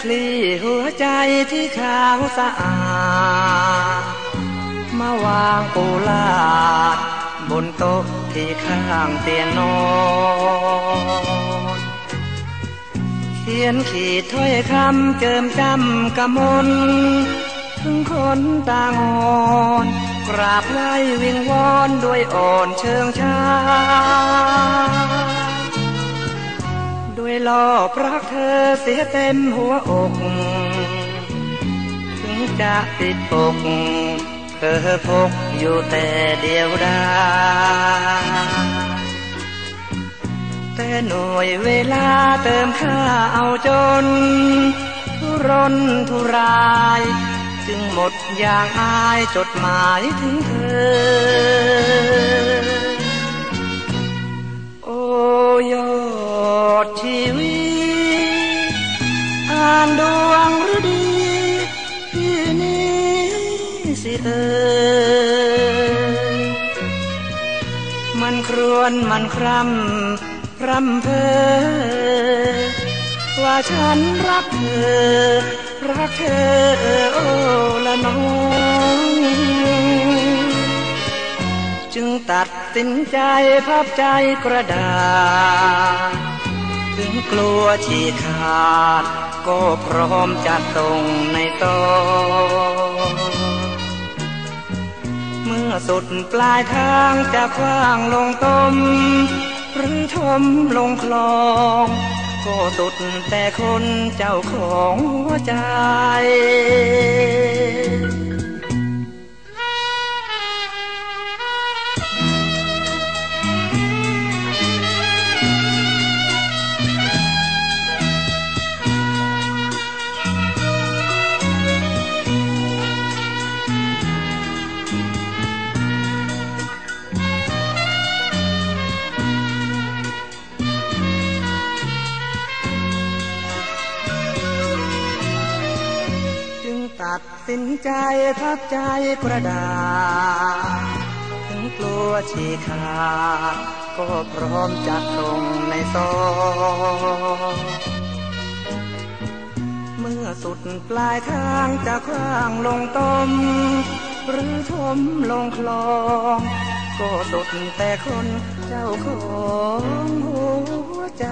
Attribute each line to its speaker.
Speaker 1: คลี่หัวใจที่ขาวสะอาด มาวางปูลาด บนโต๊ะที่ข้างเตียงนอนเขียนขีดถ้อยคำเจิมจำกะมนถึงคนต่างอ่อนกราบไหว้วิงวอนด้วยอ่อนเชิงชา ด้วยลอบรักเธอเสียเต็มหัวอก ถึงจะติดปกเธอพกอยู่แต่เดียวดายแต่หน่วยเวลาเติมค่าเอาจน ทุรนทุราย จึงหมดอย่างอายจดหมายถึงเธอ โอ้ยอ ชีวิตอ่านดวงฤดีที่นี้สิเอ่ยมันครวนมันคร่ำร่ำเพอว่าฉันรักเธอ รักเธอโอ้ละน้องจึงตัดสินใจพับใจกระดาษ ถึงกลัวฉีกขาด ก็พร้อมจัดตรงในตอนเมื่อสุดปลายทางจะคว้างลงต้มหรือทมลงคลอง ก็สุดแต่คนเจ้าของหัวใจ สินใจทับใจกระดาถึงกลัวชีขาก็พร้อมจะตรงในซอเมื่อสุดปลายทางจะคว้างลงต้ม หรือทมลงคลอง ก็สุดแต่คนเจ้าของหัวใจ